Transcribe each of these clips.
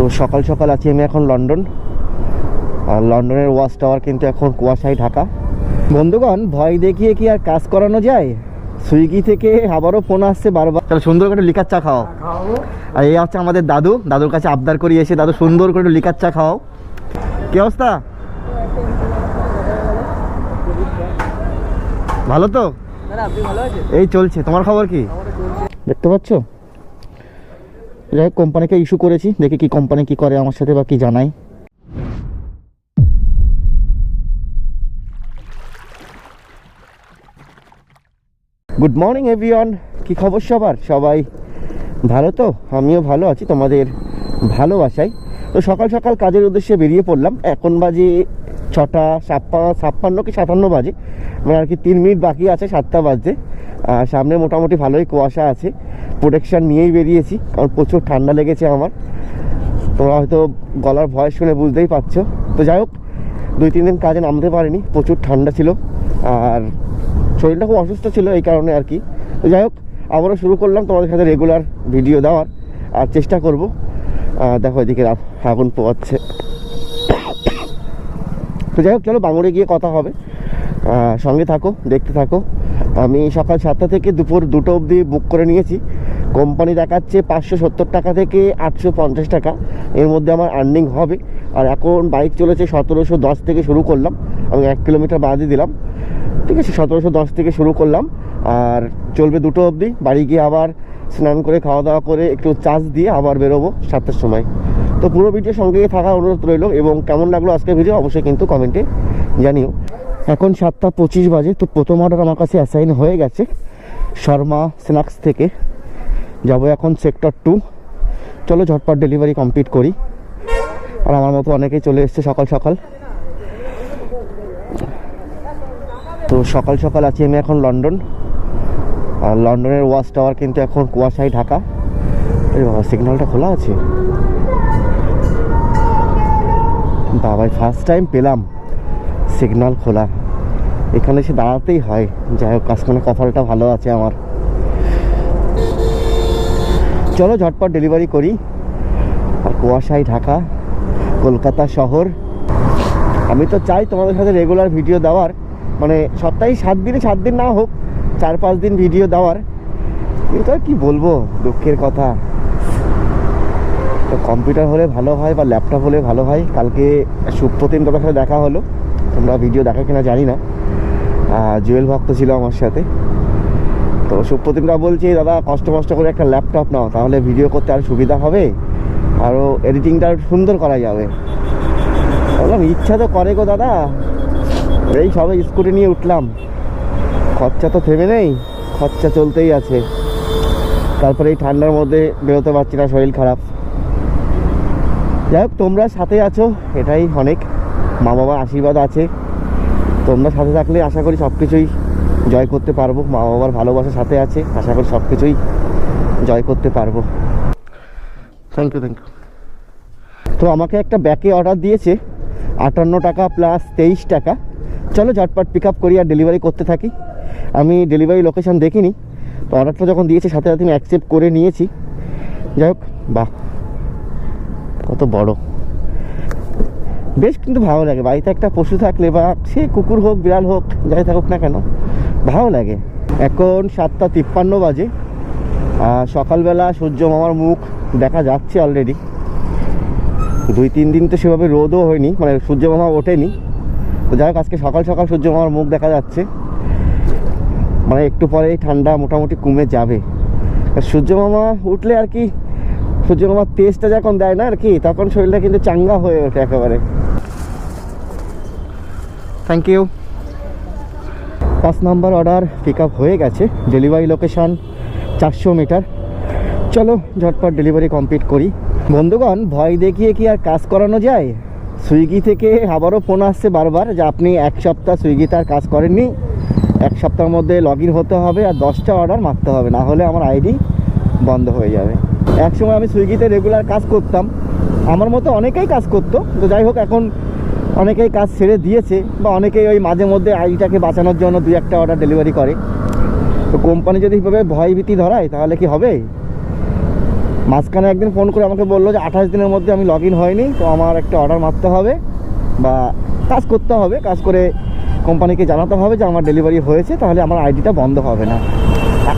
তো সকাল সকাল আছি আমি এখন লন্ডন। আর লন্ডনের ওয়াচ টাওয়ার কিন্তু এখন কুয়াশায় ঢাকা। বন্ধুগণ ভয় দেখিয়ে কি আর কাজ করানো যায়? সুইগি থেকে আবারও ফোন আসছে বারবার। তাহলে সুন্দর করে লিকার চা খাও। আর এই হচ্ছে আমাদের দাদু। দাদুর কাছে আবদার করি এসে দাদু সুন্দর করে লিকার চা খাও। কি অবস্থা? ভালো তো? এই চলছে। তোমার খবর কি? দেখতে পাচ্ছ? যাই হোক কোম্পানিকে ইস্যু করেছি, দেখি কি কোম্পানি কি করে আমার সাথে বা কি জানাই গুড মর্নিং এভরিওয়ান কি খবর সবার? সবাই ভালো তো? আমিও ভালো আছি, তোমাদের ভালোবাসাই তো সকাল সকাল কাজের উদ্দেশ্যে বেরিয়ে পড়লাম। এখন বাজে ছটা ছাপ্পা ছাপ্পান্ন কি সাতান্ন বাজে। মানে আর কি তিন মিনিট বাকি আছে, সাতটা বাজতে। সামনে মোটামুটি ভালোই কুয়াশা আছে। প্রোটেকশান নিয়েই বেরিয়েছি, কারণ প্রচুর ঠান্ডা লেগেছে আমার। তোমরা হয়তো গলার ভয়েস শুনে বুঝতেই পারছ। তো যাই হোক, দুই তিন দিন কাজে নামতে পারিনি, প্রচুর ঠান্ডা ছিল। আর শরীরটা খুব অসুস্থ ছিল এই কারণে আর কি। তো যাই হোক, আবারও শুরু করলাম তোমাদের সাথে রেগুলার ভিডিও দেওয়ার। আর চেষ্টা করব। দেখো এদিকে আগুন পোয়াচ্ছে তো যাই হোক, চলো বাঙুরে গিয়ে কথা হবে। সঙ্গে থাকো, দেখতে থাকো। আমি সকাল সাতটা থেকে দুপুর দুটো অবধি বুক করে নিয়েছি। কোম্পানি দেখাচ্ছে পাঁচশো সত্তর টাকা থেকে আটশো পঞ্চাশ টাকা। এর মধ্যে আমার আর্নিং হবে। আর এখন বাইক চলেছে সতেরোশো দশ থেকে শুরু করলাম। আমি এক কিলোমিটার বাদই দিলাম। ঠিক আছে, সতেরোশো দশ থেকে শুরু করলাম। আর চলবে দুটো অবধি। বাড়ি গিয়ে আবার স্নান করে খাওয়া দাওয়া করে একটু চার্জ দিয়ে আবার বেরোবো সাতটার সময়। তো পুরো ভিডিও সঙ্গে থাকার অনুরোধ রইল এবং কেমন লাগল আজকের ভিডিও অবশ্যই কিন্তু কমেন্টে জানিও। এখন সাতটা পঁচিশ বাজে, তো প্রথম অর্ডার আমার কাছে অ্যাসাইন হয়ে গেছে, শর্মা স্ন্যাক্স থেকে। যাব এখন সেক্টর টু চলো ঝটপট ডেলিভারি কমপ্লিট করি। আর আমার মতো অনেকেই চলে এসছে সকাল সকাল। তো সকাল সকাল আছি আমি এখন লন্ডন। আর লন্ডনের ওয়াচ টাওয়ার কিন্তু এখন কুয়াশায় ঢাকা। বাবা সিগন্যালটা খোলা আছে? বাবাই ফার্স্ট টাইম পেলাম। সিগন্যাল খোলা। এখানে এসে দাঁড়াতেই হয়। যাই হোক, কাজখানে কপালটা ভালো আছে আমার। চলো, ঝটপট ডেলিভারি করি। আর কুয়াশায় ঢাকা, কলকাতা শহর। আমি তো চাই তোমাদের সাথে রেগুলার ভিডিও দেওয়ার। মানে সপ্তাহে সাত দিনে সাত দিন না হোক, চার পাঁচ দিন ভিডিও দেওয়ার। কিন্তু আর কি বলব, দুঃখের কথা। তো কম্পিউটার হলে ভালো হয় বা ল্যাপটপ হলে ভালো হয়। কালকে সুপ্রতিম তোমার সাথে দেখা হলো। তোমরা ভিডিও দেখা কিনা জানি না। জুয়েল ভক্ত ছিল আমার সাথে। তো সুপ্রতিমরা বলছে, দাদা, কষ্ট কষ্ট করে একটা ল্যাপটপ নাও, তাহলে ভিডিও করতে আর সুবিধা হবে আরও এডিটিংটা সুন্দর করা যাবে। বললাম, ইচ্ছা তো করে গো দাদা। এই সবে স্কুটি নিয়ে উঠলাম। খরচা তো থেমে নেই, খরচা চলতেই আছে। তারপরে এই ঠান্ডার মধ্যে বেরোতে পারছি না, শরীর খারাপ। যাই হোক, তোমরা সাথে আছো, এটাই অনেক। মা বাবার আশীর্বাদ আছে। তোমরা সাথে থাকলে আশা করি সব কিছুই জয় করতে পারব। মা বাবার ভালোবাসা সাথে আছে আশা করি সব কিছুই জয় করতে পারব। থ্যাংক ইউ থ্যাংক ইউ তো আমাকে একটা ব্যাকে অর্ডার দিয়েছে আটান্ন টাকা প্লাস তেইশ টাকা। চলো ঝটপট পিক আপ করি আর ডেলিভারি করতে থাকি। আমি ডেলিভারি লোকেশন দেখিনি। তো অর্ডারটা যখন দিয়েছে সাথে সাথে আমি অ্যাকসেপ্ট করে নিয়েছি। যাই হোক বাহ কত বড়। বেশ কিন্তু ভালো লাগে। বাড়িতে একটা পশু থাকলে বা সে কুকুর হোক, বিড়াল হোক, যাই থাকুক না কেন, ভালো লাগে। এখন সাতটা তিপ্পান্ন বাজে। সকালবেলা সূর্য মামার মুখ দেখা যাচ্ছে অলরেডি দুই, তিন দিন তো সেভাবে রোদও হয়নি মানে সূর্য মামা ওঠেনি। তো যাই হোক, আজকে সকাল সকাল সূর্য মামার মুখ দেখা যাচ্ছে। মানে একটু পরেই ঠান্ডা মোটামুটি কমে যাবে। সূর্য মামা উঠলে আর কি, সূর্য মামার তেজটা যখন দেয় না আর কি, তখন শরীরটা কিন্তু চাঙ্গা হয়ে ওঠে একেবারে। থ্যাংক ইউ পাঁচ নম্বর অর্ডার পিক হয়ে গেছে। ডেলিভারি লোকেশান চারশো মিটার চলো, ঝটপট ডেলিভারি কমপ্লিট করি। বন্ধুগণ, ভয় দেখিয়ে কি আর কাজ করানো যায়? সুইগি থেকে আবারও ফোন আসছে বারবার যে আপনি এক সপ্তাহ সুইগিতে আর কাজ করেননি। এক সপ্তাহের মধ্যে লগ হতে হবে আর দশটা অর্ডার মারতে হবে। না হলে আমার আইডি বন্ধ হয়ে যাবে। এক সময় আমি সুইগিতে রেগুলার কাজ করতাম। আমার মতো অনেকেই কাজ করতো। তো যাই হোক, এখন অনেকেই কাজ ছেড়ে দিয়েছে বা অনেকেই ওই মাঝে মধ্যে আইডিটাকে বাঁচানোর জন্য দুই একটা অর্ডার ডেলিভারি করে। তো কোম্পানি যদি এভাবে ভয়ভীতি ধরায়, তাহলে কি হবে? মাঝখানে একদিন ফোন করে আমাকে বলল যে, আঠাশ দিনের মধ্যে আমি লগ ইন হয়নি, তো আমার একটা অর্ডার মারতে হবে বা কাজ করতে হবে। কাজ করে কোম্পানিকে জানাতে হবে যে, আমার ডেলিভারি হয়েছে, তাহলে আমার আইডিটা বন্ধ হবে না।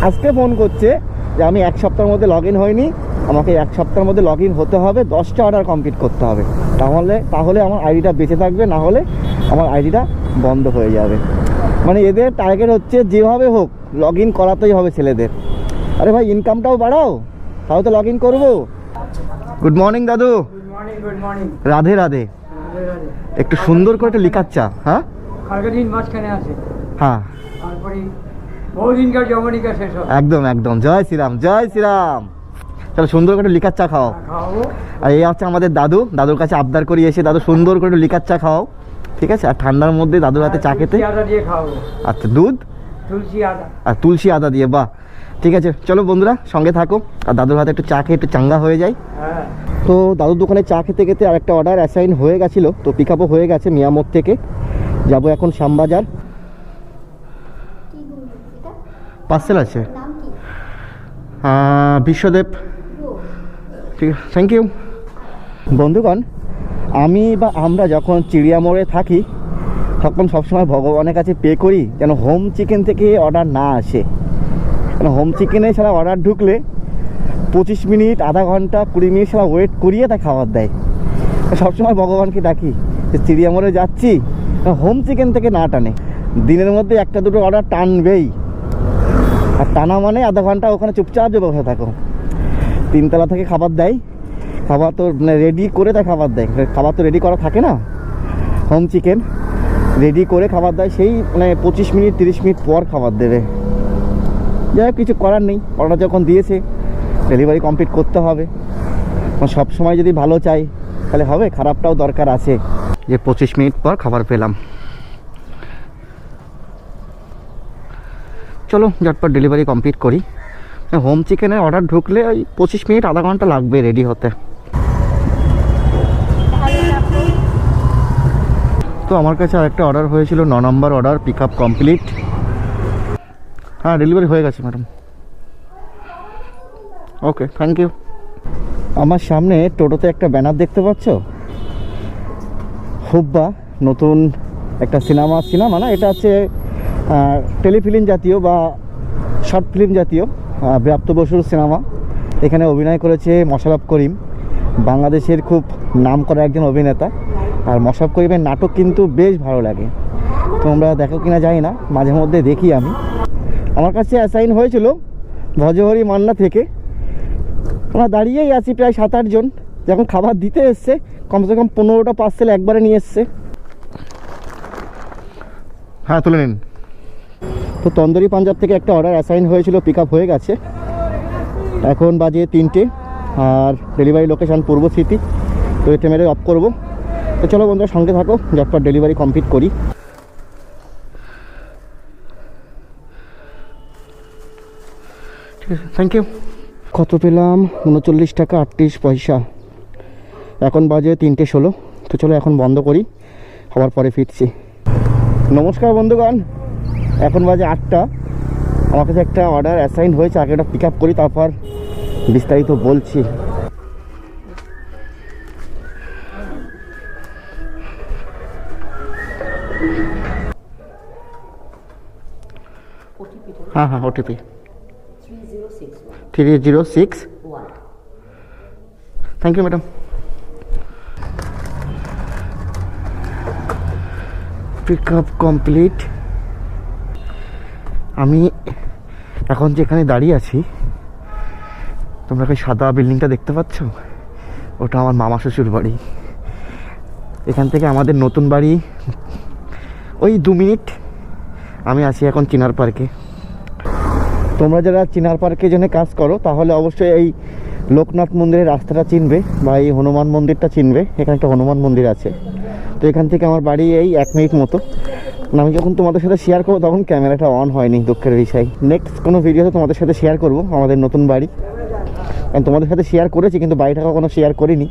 আজকে ফোন করছে যে, আমি এক সপ্তাহের মধ্যে লগ ইন হয়নি আমাকে এক সপ্তাহের মধ্যে লগ হতে হবে দশটা অর্ডার কমপ্লিট করতে হবে। তাহলে তাহলে আমার আইডিটা বেঁচে থাকবে না হলে আমার আইডিটা বন্ধ হয়ে যাবে। মানে এদের টার্গেট হচ্ছে যেভাবে হোক লগ ইন করাতেই হবে ছেলেদের। আরে ভাই ইনকামটাও বাড়াও তাহলে তো লগ ইন করব। গুড মর্নিং দাদু। রাধে রাধে। একটু সুন্দর করে একটা লিখার চা হ্যাঁ? মাঝখানে আছে। হ্যাঁ। বহুদিনকার জমনিকা শেষ একদম একদম। জয় শ্রীরাম জয় শ্রীরাম। চলো সুন্দর করে একটু লিকার চা খাও। আর এই হচ্ছে আমাদের দাদু। দাদুর কাছে আবদার করি এসে দাদু সুন্দর করে একটু লিকার চা খাও। ঠিক আছে? আর ঠান্ডার মধ্যে দাদুর হাতে চা খেতে। আচ্ছা দুধ? তুলসী আর তুলসী আদা দিয়ে বাহ। ঠিক আছে চলো বন্ধুরা সঙ্গে থাকো। আর দাদুর হাতে একটু চা খেয়ে একটু চাঙ্গা হয়ে যায় হ্যাঁ। তো দাদুর দোকানে চা খেতে খেতে আর একটা অর্ডার অ্যাসাইন হয়ে গেছিল। তো পিক আপও হয়ে গেছে মিয়ামোর থেকে। যাব এখন শ্যামবাজার। পার্সেল আছে? নাম কি? আহ, বিশ্বদেব। ঠিক আছে থ্যাংক ইউ বন্ধুগণ, আমি বা আমরা যখন চিড়িয়া মোড়ে থাকি, তখন সবসময় ভগবানের কাছে পে করি যেন হোম চিকেন থেকে অর্ডার না আসে। কেন হোম চিকেনে ছাড়া অর্ডার ঢুকলে পঁচিশ মিনিট, আধা ঘণ্টা, কুড়ি মিনিট ছাড়া ওয়েট করিয়ে তা খাবার দেয়। সবসময় ভগবানকে ডাকি যে, চিড়িয়া মোড়ে যাচ্ছি। হোম চিকেন থেকে না টানে। দিনের মধ্যে একটা দুটো অর্ডার টানবেই। আর টানা মানে আধা ঘণ্টা ওখানে চুপচাপ যে বসে থাকো। তিনতলা থেকে খাবার দেয়। খাবার তো মানে রেডি করে তাই খাবার দেয়। খাবার তো রেডি করা থাকে না? হোম চিকেন রেডি করে খাবার দেয়। সেই মানে পঁচিশ মিনিট, তিরিশ মিনিট পর খাবার দেবে। যাই হোক, কিছু করার নেই। অর্ডার যখন দিয়েছে ডেলিভারি কমপ্লিট করতে হবে। সব সময় যদি ভালো চাই, তাহলে হবে। খারাপটাও দরকার আছে। যে পঁচিশ মিনিট পর খাবার পেলাম। চলো, ঝটপট ডেলিভারি কমপ্লিট করি। হোম চিকেনের অর্ডার ঢুকলে ওই পঁচিশ মিনিট, আধা ঘণ্টা লাগবে রেডি হতে। তো আমার কাছে আরেকটা অর্ডার হয়েছিল, ন নম্বর অর্ডার পিক আপ কমপ্লিট হ্যাঁ ডেলিভারি হয়ে গেছে ম্যাডাম ওকে থ্যাংক ইউ আমার সামনে টোটোতে একটা ব্যানার দেখতে পাচ্ছ? হুব্বা, নতুন একটা সিনেমা সিনেমা না, এটা হচ্ছে টেলিফিল্ম জাতীয় বা শর্ট ফিল্ম জাতীয়। ব্রাত্য বসুর সিনেমা। এখানে অভিনয় করেছে মশারফ করিম। বাংলাদেশের খুব নাম করা একজন অভিনেতা। আর মশারফ করিমের নাটক কিন্তু বেশ ভালো লাগে। তোমরা দেখো কিনা জানি না, মাঝে মধ্যে দেখি আমি। আমার কাছে অ্যাসাইন হয়েছিল ভজহরি মান্না থেকে। আমরা দাঁড়িয়েই আছি প্রায় সাত আটজন যখন খাবার দিতে এসছে, কমসে কম পনেরোটা পার্সেল একবারে নিয়ে এসছে। হ্যাঁ তুলে নিন। তো তন্দুরি পাঞ্জাব থেকে একটা অর্ডার অ্যাসাইন হয়েছিল পিক আপ হয়ে গেছে। এখন বাজে তিনটে আর ডেলিভারি লোকেশান পূর্ব স্মৃতি তো এটা মেরে অফ করব। তো চলো বন্ধুরা সঙ্গে থাকো যতপর ডেলিভারি কমপ্লিট করি। ঠিক আছে থ্যাংক ইউ কত পেলাম? উনচল্লিশ টাকা আটত্রিশ পয়সা। এখন বাজে তিনটে ষোলো। তো চলো এখন বন্ধ করি হওয়ার পরে ফিরছি। নমস্কার বন্ধুগণ। এখন বাজে আটটা। আমার কাছে একটা অর্ডার অ্যাসাইন হয়েছে, আগে ওটা পিক আপ করি, তারপর বিস্তারিত বলছি। হ্যাঁ হ্যাঁ OTP three zero six thank you madam pick up complete আমি এখন যেখানে দাঁড়িয়ে আছি, তোমরা ওই সাদা বিল্ডিংটা দেখতে পাচ্ছ? ওটা আমার মামা শ্বশুর বাড়ি। এখান থেকে আমাদের নতুন বাড়ি, ওই দু মিনিট। আমি আছি এখন চিনার পার্কে। তোমরা যারা চিনার পার্কের জন্য কাজ করো, তাহলে অবশ্যই এই লোকনাথ মন্দিরের রাস্তাটা চিনবে, বা এই হনুমান মন্দিরটা চিনবে। এখানে একটা হনুমান মন্দির আছে। তো এখান থেকে আমার বাড়ি এই এক মিনিট মতো। আমি যখন তোমাদের সাথে শেয়ার করব, তখন ক্যামেরাটা অন হয়নি দুঃখের বিষয়। নেক্সট কোনো ভিডিওতে তোমাদের সাথে শেয়ার করব, আমাদের নতুন বাড়ি। কারণ তোমাদের সাথে শেয়ার করেছি, কিন্তু বাড়িটা কখনো শেয়ার করিনি।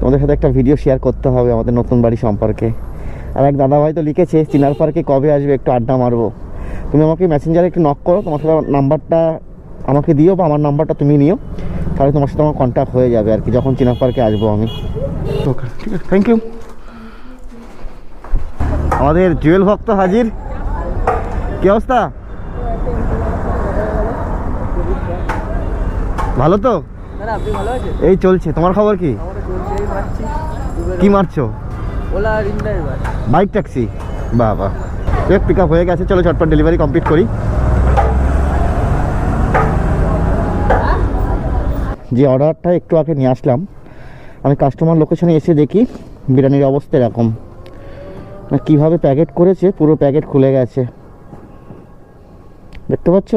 তোমাদের সাথে একটা ভিডিও শেয়ার করতে হবে আমাদের নতুন বাড়ি সম্পর্কে। আর এক দাদাভাই তো লিখেছে, চিনার পার্কে কবে আসবে? একটু আড্ডা মারবো। তুমি আমাকে মেসেঞ্জারে একটু নক করো, তোমার সাথে নাম্বারটা আমাকে দিও বা আমার নাম্বারটা তুমি নিও। তাহলে তোমার সাথে আমার কন্ট্যাক্ট হয়ে যাবে আর কি, যখন চিনার পার্কে আসব আমি। ওকে ঠিক আছে থ্যাংক ইউ আমাদের জুয়েল ভক্ত হাজির। কি অবস্থা? ভালো তো? এই চলছে। তোমার খবর কি? কি মারছো? Bike taxi? বাহ বাহ পিক আপ হয়ে গেছে। চলো চটপট ডেলিভারি কমপ্লিট করি। যে অর্ডারটা একটু আগে নিয়ে আসলাম। আমি কাস্টমার লোকেশনে এসে দেখি। বিরিয়ানির অবস্থা এরকম। কীভাবে প্যাকেট করেছে? পুরো প্যাকেট খুলে গেছে। দেখতে পাচ্ছ?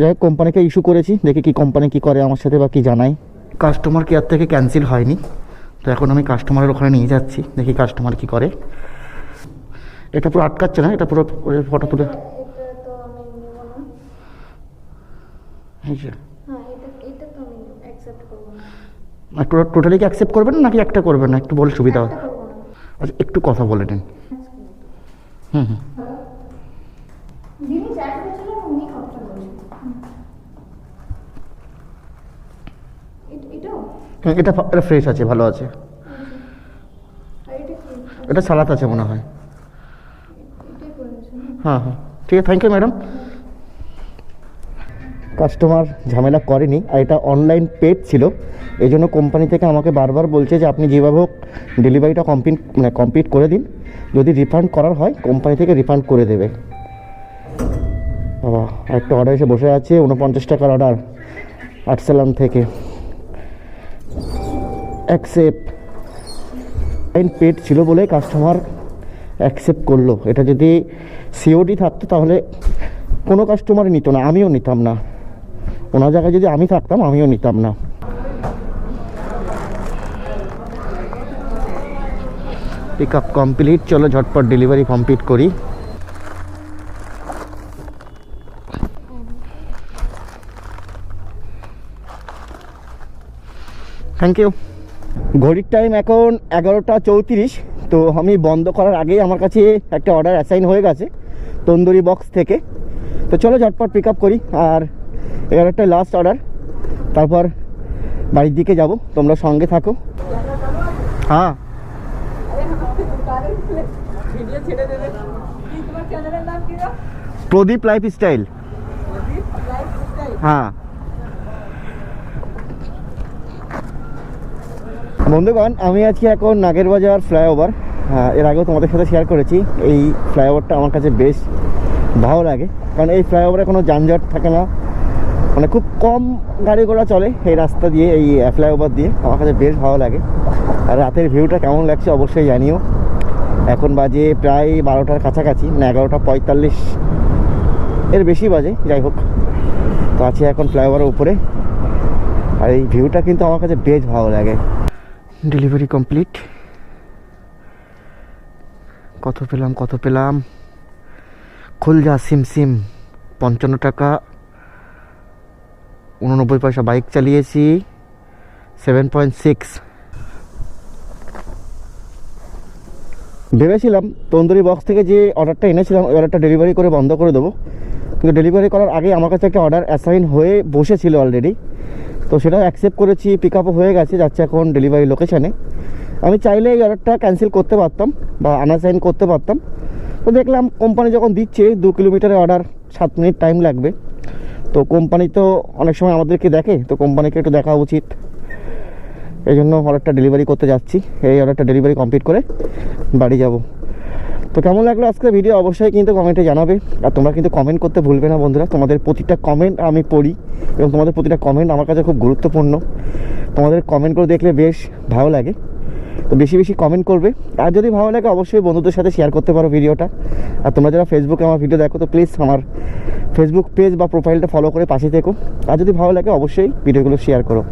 যাই হোক কোম্পানিকে ইস্যু করেছি। দেখি কি কোম্পানি কি করে আমার সাথে বা কি জানাই কাস্টমার কেয়ার থেকে ক্যান্সেল হয়নি। তো এখন আমি কাস্টমারের ওখানে নিয়ে যাচ্ছি। দেখি কাস্টমার কি করে। এটা পুরো আটকাচ্ছে না? এটা পুরো ফটো তুলে হ্যাঁ আর টোটালি কি অ্যাকসেপ্ট করবেন নাকি একটা করবেন? না একটু বলে সুবিধা হয়। না আচ্ছা একটু কথা বলে নিন। হুম হুম। হুম, এটা এটা ফ্রেশ আছে ভালো আছে। এটা সালাদ আছে মনে হয়। হ্যাঁ হ্যাঁ। ঠিক আছে থ্যাংক ইউ ম্যাডাম কাস্টমার ঝামেলা করেনি আর এটা অনলাইন পেড ছিল। এই জন্য কোম্পানি থেকে আমাকে বারবার বলছে যে আপনি যেভাবে হোক ডেলিভারিটা কমপ্লিট মানে কমপ্লিট করে দিন। যদি রিফান্ড করার হয় কোম্পানি থেকে রিফান্ড করে দেবে। বাবা, একটা অর্ডার এসে বসে আছে উনপঞ্চাশ টাকার অর্ডার আটসালাম থেকে। অ্যাকসেপ্ট অনলাইন পেড ছিল বলে কাস্টমার অ্যাকসেপ্ট করল। এটা যদি সিওডি থাকতো তাহলে কোনো কাস্টমারই নিত না, আমিও নিতাম না। ওনার জায়গায় যদি আমি থাকতাম, আমিও নিতাম না। পিক আপ কমপ্লিট চলো ঝটপট ডেলিভারি কমপ্লিট করি। থ্যাংক ইউ ঘড়ির টাইম এখন এগারোটা চৌত্রিশ, তো আমি বন্ধ করার আগেই আমার কাছে একটা অর্ডার অ্যাসাইন হয়ে গেছে, তন্দুরি বক্স থেকে। তো চলো ঝটপট পিক আপ করি, আর এগারোটায় লাস্ট অর্ডার তারপর বাড়ির দিকে যাব, তোমরা সঙ্গে থাকো। হ্যাঁ। প্রদীপ লাইফ স্টাইল হ্যাঁ। বন্ধুগণ, আমি আজকে এখন নাগেরবাজার ফ্লাইওভার হ্যাঁ এর আগেও তোমাদের সাথে শেয়ার করেছি, এই ফ্লাইওভারটা আমার কাছে বেশ ভালো লাগে। কারণ এই ফ্লাইওভারে কোনো যানজট থাকে না মানে খুব কম গাড়ি ঘোড়া চলে এই রাস্তা দিয়ে, এই ফ্লাইওভার দিয়ে। আমার কাছে বেশ ভালো লাগে। আর রাতের ভিউটা কেমন লাগছে অবশ্যই জানিও। এখন বাজে প্রায় বারোটার কাছাকাছি মানে এগারোটা পঁয়তাল্লিশ। এর বেশি বাজে, যাই হোক। তো আছি এখন ফ্লাইওভারের উপরে। আর এই ভিউটা কিন্তু আমার কাছে বেশ ভালো লাগে। Delivery complete. কত পেলাম কত পেলাম। খুল যা সিম সিম, পঞ্চান্ন টাকা। উননব্বই পয়সা বাইক চালিয়েছি সেভেন পয়েন্ট সিক্স ভেবেছিলাম তন্দুরি বক্স থেকে যে অর্ডারটা এনেছিলাম, ওই অর্ডারটা ডেলিভারি করে বন্ধ করে দেবো। কিন্তু ডেলিভারি করার আগে আমার কাছে একটা অর্ডার অ্যাসাইন হয়ে বসেছিল অলরেডি তো সেটা অ্যাকসেপ্ট করেছি পিক আপও হয়ে গেছে, যাচ্ছে এখন ডেলিভারি লোকেশানে আমি চাইলে এই অর্ডারটা ক্যান্সেল করতে পারতাম বা আনাসাইন করতে পারতাম। তো দেখলাম কোম্পানি যখন দিচ্ছে, দু কিলোমিটারের অর্ডার সাত মিনিট টাইম লাগবে। তো কোম্পানি তো অনেক সময় আমাদেরকে দেখে, তো কোম্পানিকে একটু দেখা উচিত। এই জন্য অর্ডারটা ডেলিভারি করতে যাচ্ছি। এই অর্ডারটা ডেলিভারি কমপ্লিট করে বাড়ি যাব। তো কেমন লাগল আজকে ভিডিও অবশ্যই কিন্তু কমেন্টে জানাবে। আর তোমরা কিন্তু কমেন্ট করতে ভুলবে না বন্ধুরা। তোমাদের প্রতিটা কমেন্ট আমি পড়ি এবং তোমাদের প্রতিটা কমেন্ট আমার কাছে খুব গুরুত্বপূর্ণ। তোমাদের কমেন্ট করে দেখলে বেশ ভালো লাগে। তো বেশি বেশি কমেন্ট করবে। আর যদি ভালো লাগে, অবশ্যই বন্ধুদের সাথে শেয়ার করতে পারো ভিডিওটা আর তোমরা যারা ফেসবুকে আমার ভিডিও দেখো, তো প্লিজ আমার ফেসবুক পেজ বা প্রোফাইলটা ফলো করে পাশে থেকো। আর যদি ভালো লাগে, অবশ্যই ভিডিওগুলো শেয়ার করো।